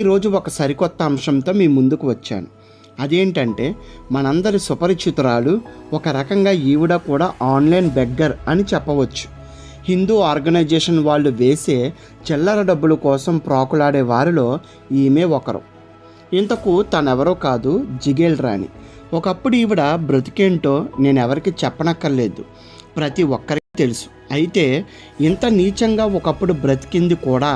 ఈరోజు ఒక సరికొత్త అంశంతో మీ ముందుకు వచ్చాను. అదేంటంటే మనందరి సుపరిచితురాలు ఒక రకంగా ఈవిడ కూడా ఆన్లైన్ బెగ్గర్ అని చెప్పవచ్చు. హిందూ ఆర్గనైజేషన్ వాళ్ళు వేసే చిల్లర డబ్బుల కోసం ప్రాకులాడే వారిలో ఈమె ఒకరు. ఇంతకు తనెవరో కాదు జిగేల్ రాణి. ఒకప్పుడు ఈవిడ బ్రతికేంటో నేనెవరికి చెప్పనక్కర్లేదు. ప్రతి ఒక్కరి తెలుసు. అయితే ఇంత నీచంగా ఒకప్పుడు బ్రతికింది కూడా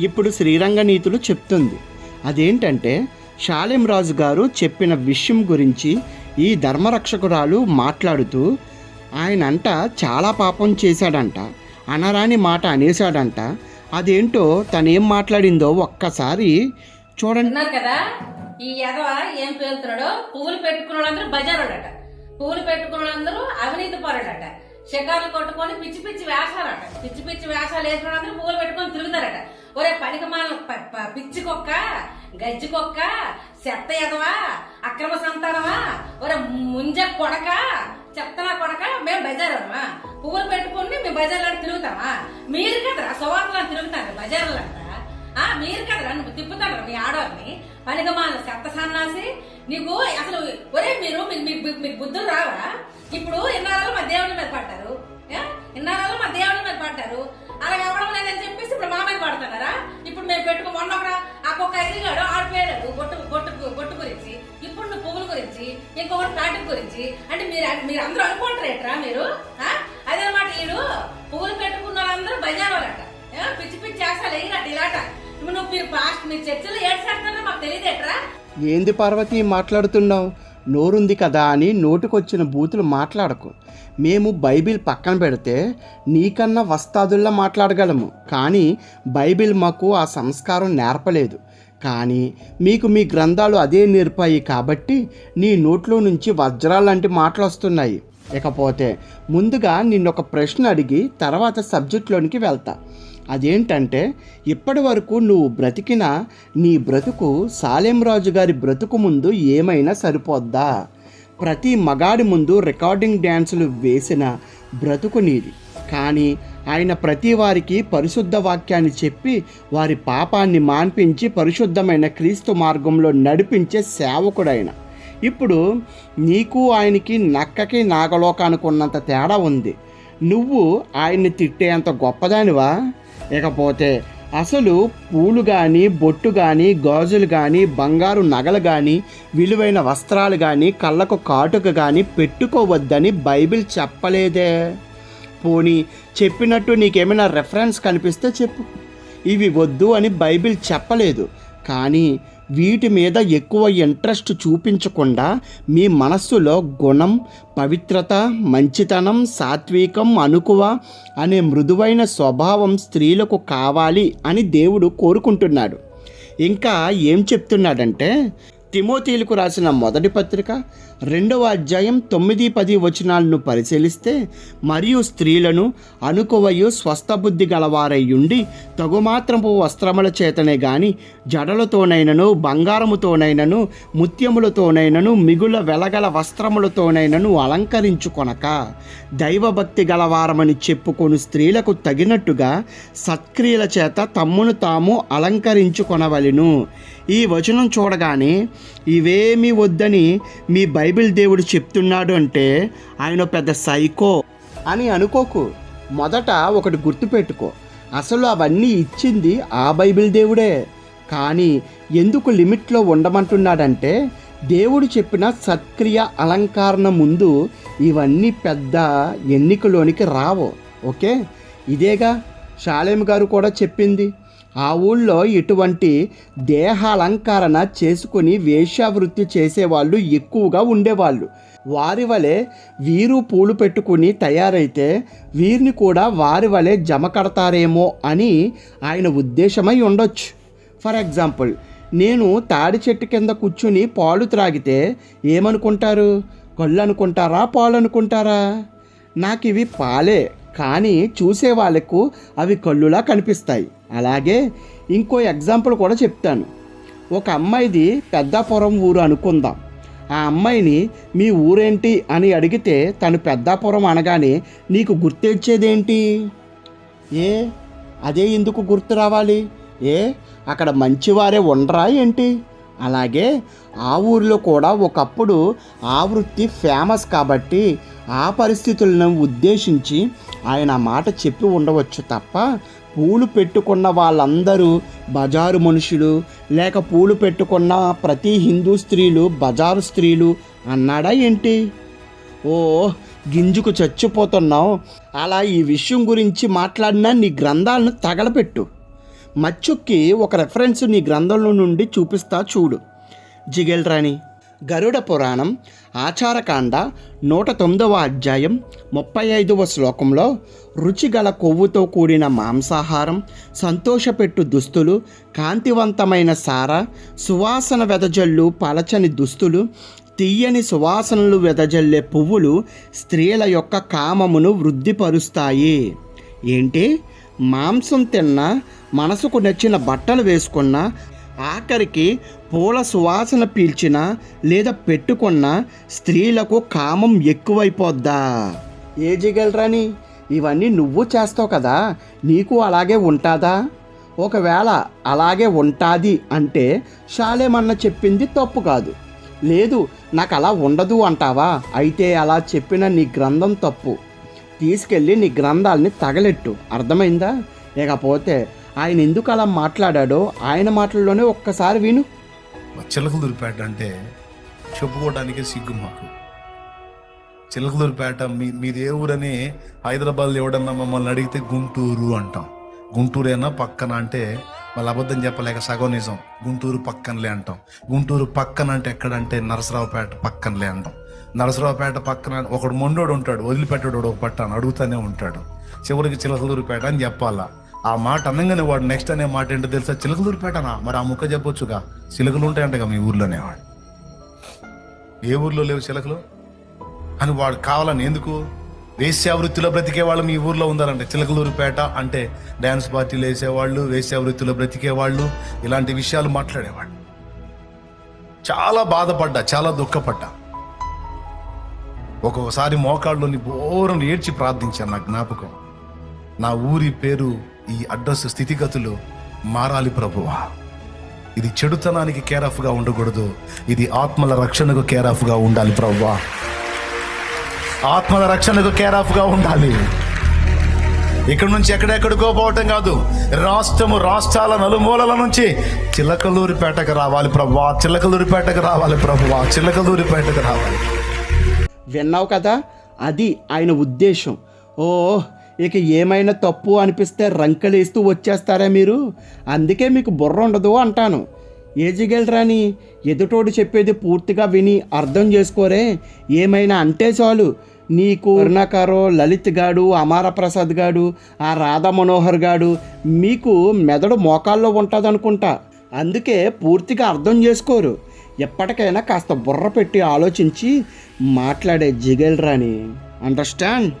ఇప్పుడు శ్రీరంగ నీతులు చెప్తుంది. అదేంటంటే షాలింరాజు గారు చెప్పిన విషయం గురించి ఈ ధర్మరక్షకురాలు మాట్లాడుతూ ఆయనంట చాలా పాపం చేశాడంట అనరాని మాట అనేశాడంట అదేంటో తనేం మాట్లాడిందో ఒక్కసారి చూడండి. కదా ఈ ఎదవ ఏం పేలుతున్నాడో? పువ్వులు పెట్టుకున్న వాళ్ళందరూ బజారోడట పువ్వులు పెట్టుకున్న వాళ్ళందరూ అవినీతి పరుడట షికార్లు కొట్టుకొని పిచ్చి పిచ్చి వేషాలట. పిచ్చి పిచ్చి వేషాలు వేసిన వాళ్ళందరూ పువ్వులు పెట్టుకొని తిరుగుతారట. ఒరే పనికమాల ప- ప- పిచ్చి కుక్క గజ్జి కుక్క చెత్త ఎదవా అక్రమ సంతానమా? ఒరే ముంజ కొడక చెత్తలా కొడక మేము బజారమ్మా పువ్వులు పెట్టుకుని మేము బజార్లో తిరుగుతామా? మీరు కదరా సువార్తలో తిరుగుతారు బజార్లో ఆ మీరు కదరా నువ్వు తిప్పుతాడు మీ ఆడవారిని పనిగమాల చెత్త సన్నాసి నీకు అసలు ఒరే మీరు మీ- మీకు బుద్ధులు రావా? ఇప్పుడు ఇన్నాళ్ళు మా దేవుడి మీద పడ్డారు. ఇన్నాళ్ళు మా దేవుడి మీద పడ్డారు. అలా ఎవడం లేదని చెప్పేసి ఇప్పుడు మా మీద పడుతున్నారా? ఇప్పుడు మేము పెట్టుకో మొన్న ఒక ఆ ఒక్క ఎగిరిగాడు ఆడిపోయాడు గొట్టు గొట్టు గొట్టు గురించి ఇప్పుడు నువ్వు పువ్వుల గురించి ఇంకొకటి ప్లాటిక్ గురించి. అంటే మీరు మీరు అందరూ అనుకుంటారేట్రా మీరు? ఆ? అదనమాట వీడు పువ్వులు పెట్టుకున్న వాళ్ళందరూ బజార్ వాళ్ళట పిచ్చి పిచ్చి చేస్తాడు ఎగిరట ఇలాట. నువ్వు మీరు పాస్ట్ మీ చర్చలో ఏడు చేస్తారో మాకు తెలియదేట్రా? ఏంది పార్వతి మాట్లాడుతున్నావు? నోరుంది కదా అని నోటికొచ్చిన బూతులు మాట్లాడకు. మేము బైబిల్ పక్కన పెడితే నీకన్నా వస్తాదుల్లా మాట్లాడగలము. కానీ బైబిల్ మాకు ఆ సంస్కారం నేర్పలేదు. కానీ మీకు మీ గ్రంథాలు అదే నేర్పాయి కాబట్టి నీ నోట్లో నుంచి వజ్రాలాంటి మాటలు వస్తున్నాయి ఇకపోతే ముందుగా నిన్నొక ప్రశ్న అడిగి తర్వాత సబ్జెక్ట్లోనికి వెళ్తా. అదేంటంటే ఇప్పటి వరకు నువ్వు బ్రతికిన నీ బ్రతుకు సాలెంరాజు గారి బ్రతుకు ముందు ఏమైనా సరిపోద్దా? ప్రతి మగాడి ముందు రికార్డింగ్ డ్యాన్సులు వేసిన బ్రతుకు నీది. కానీ ఆయన ప్రతి వారికి పరిశుద్ధ వాక్యాన్ని చెప్పి వారి పాపాన్ని మాన్పించి పరిశుద్ధమైన క్రీస్తు మార్గంలో నడిపించే సేవకుడైన ఇప్పుడు నీకు ఆయనకి నక్కకి నాగలోకానికి ఉన్నంత తేడా ఉంది. నువ్వు ఆయన్ని తిట్టేంత గొప్పదానివా? ఇకపోతే అసలు పూలు కానీ బొట్టు కానీ గాజులు కానీ బంగారు నగలు కానీ విలువైన వస్త్రాలు కానీ కళ్ళకు కాటుక కానీ పెట్టుకోవద్దని బైబిల్ చెప్పలేదే. పోనీ చెప్పినట్టు నీకేమైనా రెఫరెన్స్ కనిపిస్తే చెప్పు. ఇవి వద్దు అని బైబిల్ చెప్పలేదు. కానీ వీటి మీద ఎక్కువ ఇంట్రెస్ట్ చూపించకుండా మీ మనస్సులో గుణం పవిత్రత మంచితనం సాత్వికం అనుకువ అనే మృదువైన స్వభావం స్త్రీలకు కావాలి అని దేవుడు కోరుకుంటున్నాడు. ఇంకా ఏం చెప్తున్నాడంటే తిమోతీలకు రాసిన మొదటి పత్రిక రెండవ అధ్యాయం తొమ్మిది పది వచనాలను పరిశీలిస్తే మరియు స్త్రీలను అనుకోవయు స్వస్థబుద్ధి గలవారై ఉండి తగుమాత్రపు వస్త్రముల చేతనే గాని జడలతోనైనను బంగారముతోనైనను ముత్యములతోనైనను మిగుల వెలగల వస్త్రములతోనైనను అలంకరించుకొనక దైవభక్తి గలవారమని చెప్పుకొని స్త్రీలకు తగినట్టుగా సత్క్రియల చేత తమ్మును తాము అలంకరించుకొనవలెను. ఈ వచనం చూడగానే ఇవేమీ వద్దని మీ బైబిల్ దేవుడు చెప్తున్నాడు అంటే ఆయన పెద్ద సైకో అని అనుకోకు. మొదట ఒకటి గుర్తుపెట్టుకో. అసలు అవన్నీ ఇచ్చింది ఆ బైబిల్ దేవుడే. కానీ ఎందుకు లిమిట్లో ఉండమంటున్నాడంటే దేవుడు చెప్పిన సత్క్రియ అలంకరణ ముందు ఇవన్నీ పెద్ద ఎన్నికలోనికి రావు. ఓకే? ఇదేగా? షాలేం గారు కూడా చెప్పింది. ఆ ఊళ్ళో ఇటువంటి దేహ అలంకరణ చేసుకుని వేశ్యావృత్తి చేసేవాళ్ళు ఎక్కువగా ఉండేవాళ్ళు. వారి వలె వీరు పూలు పెట్టుకుని తయారైతే వీరిని కూడా వారి వలె జమ కడతారేమో అని ఆయన ఉద్దేశమై ఉండొచ్చు. ఫర్ ఎగ్జాంపుల్ నేను తాడి చెట్టు కింద కూర్చుని పాలు త్రాగితే ఏమనుకుంటారు? కళ్ళు అనుకుంటారా పాలు అనుకుంటారా నాకు ఇవి పాలే కానీ చూసే వాళ్ళకు అవి కళ్ళులా కనిపిస్తాయి. అలాగే ఇంకో ఎగ్జాంపుల్ కూడా చెప్తాను. ఒక అమ్మాయిది పెద్దాపురం ఊరు అనుకుందాం. ఆ అమ్మాయిని మీ ఊరేంటి అని అడిగితే తను పెద్దాపురం అనగానే నీకు గుర్తొచ్చేదేంటి? ఏ? అదే ఎందుకు గుర్తు రావాలి? ఏ? అక్కడ మంచివారే ఉండరా ఏంటి? అలాగే ఆ ఊరిలో కూడా ఒకప్పుడు ఆ వృత్తి ఫేమస్ కాబట్టి ఆ పరిస్థితులను ఉద్దేశించి ఆయన మాట చెప్పి ఉండవచ్చు తప్ప పూలు పెట్టుకున్న వాళ్ళందరూ బజారు మనుషులు లేక పూలు పెట్టుకున్న ప్రతి హిందూ స్త్రీలు బజారు స్త్రీలు అన్నాడా ఏంటి? ఓ గింజుకు చచ్చిపోతున్నావు. అలా ఈ విషయం గురించి మాట్లాడినా నీ గ్రంథాలను తగలపెట్టు మచ్చుక్కి ఒక రెఫరెన్స్ నీ గ్రంథంలో నుండి చూపిస్తా చూడు. జిగెల్ రాణి గరుడ పురాణం ఆచారకాండ నూట తొమ్మిదవ అధ్యాయం ముప్పై ఐదవ శ్లోకంలో రుచిగల కొవ్వుతో కూడిన మాంసాహారం సంతోషపెట్టు దుస్తులు కాంతివంతమైన సార సువాసన వెదజల్లు పలచని దుస్తులు తీయని సువాసనలు వెదజల్లే పువ్వులు స్త్రీల యొక్క కామమును వృద్ధిపరుస్తాయి. ఏంటి? మాంసం తిన్న మనసుకు నచ్చిన బట్టలు వేసుకున్న ఆఖరికి పూల సువాసన పీల్చిన లేదా పెట్టుకున్న స్త్రీలకు కామం ఎక్కువైపోద్దా? ఏ జిగలరాని ఇవన్నీ నువ్వు చేస్తావు కదా నీకు అలాగే ఉంటుందా? ఒకవేళ అలాగే ఉంటుంది అంటే షాలేమన్న చెప్పింది తప్పు కాదు. లేదు నాకు అలా ఉండదు అంటావా? అయితే అలా చెప్పిన నీ గ్రంథం తప్పు. తీసుకెళ్ళి నీ గ్రంథాలని తగలెట్టు. అర్థమైందా? ఇకపోతే ఆయన ఎందుకు అలా మాట్లాడాడో ఆయన మాటల్లోనే ఒక్కసారి విను. చిలకలూరిపేట అంటే చెప్పుకోవడానికే సిగ్గు మాకు. చిలకలూరిపేట మీ మీది ఏ ఊరని హైదరాబాద్ ఎవడన్నా మమ్మల్ని అడిగితే గుంటూరు అంటాం. గుంటూరేనా పక్కన అంటే వాళ్ళు అబద్ధం చెప్పలేక సగం నిజం. గుంటూరు పక్కనలే అంటాం. గుంటూరు పక్కన అంటే ఎక్కడంటే నరసరావుపేట పక్కనలే అంటాం. నరసరావుపేట పక్కన ఒకడు మొండోడు ఉంటాడు వదిలిపెట్టాడు ఒక పట్టాను అడుగుతానే ఉంటాడు. చివరికి చిలకలూరుపేట అని చెప్పాలా? ఆ మాట అనగానే వాడు నెక్స్ట్ అనే మాట ఏంటో తెలుసా? చిలకలూరిపేటనా? మరి ఆ ముక్క చెప్పొచ్చుగా? చిలకలు ఉంటాయంటగా మీ ఊర్లోనే వాడు ఏ ఊర్లో లేవు చిలకలు? అని వాడు కావాలని ఎందుకు? వేశ్యావృత్తిలో బ్రతికే వాళ్ళు మీ ఊర్లో ఉండాలంటే చిలకలూరుపేట అంటే డ్యాన్స్ పార్టీలు వేసేవాళ్ళు వేశ్యావృత్తిలో బ్రతికే వాళ్ళు ఇలాంటి విషయాలు మాట్లాడేవాళ్ళు చాలా బాధపడ్డా చాలా దుఃఖపడ్డా. ఒక్కొక్కసారి మోకాళ్ళలోని బోరం ఏడ్చి ప్రార్థించాను నా జ్ఞాపకం. నా ఊరి పేరు ఈ అడ్రస్ స్థితిగతులు మారాలి ప్రభువా. ఇది చెడుతనానికి కేర్ ఉండకూడదు. ఇది ఆత్మల రక్షణకు కేర్ ఉండాలి ప్రభువా. ఆత్మల రక్షణకు కేర్ ఉండాలి. ఇక్కడ నుంచి ఎక్కడెక్కడికో పోవటం కాదు. రాష్ట్రము రాష్ట్రాల నలుమూలల నుంచి చిలకలూరిపేటకు రావాలి ప్రభువా. చిలకలూరిపేటకు రావాలి ప్రభువా. చిలకలూరిపేటకు రావాలి. విన్నావు కదా? అది ఆయన ఉద్దేశం. ఓ ఇక ఏమైనా తప్పు అనిపిస్తే రంకలేస్తూ వచ్చేస్తారా మీరు? అందుకే మీకు బుర్ర ఉండదు అంటాను. ఏజిగలరాని ఎదుటోడు చెప్పేది పూర్తిగా విని అర్థం చేసుకోరే. ఏమైనా అంటే చాలు. నీకు కరుణాకారో లలిత్ గాడు అమారప్రసాద్ గాడు ఆ రాధా మనోహర్ గాడు మీకు మెదడు మోకాల్లో ఉంటుందనుకుంటా. అందుకే పూర్తిగా అర్థం చేసుకోరు. ఎప్పటికైనా కాస్త బుర్ర పెట్టి ఆలోచించి మాట్లాడే జిగల్ రాని అండర్స్టాండ్?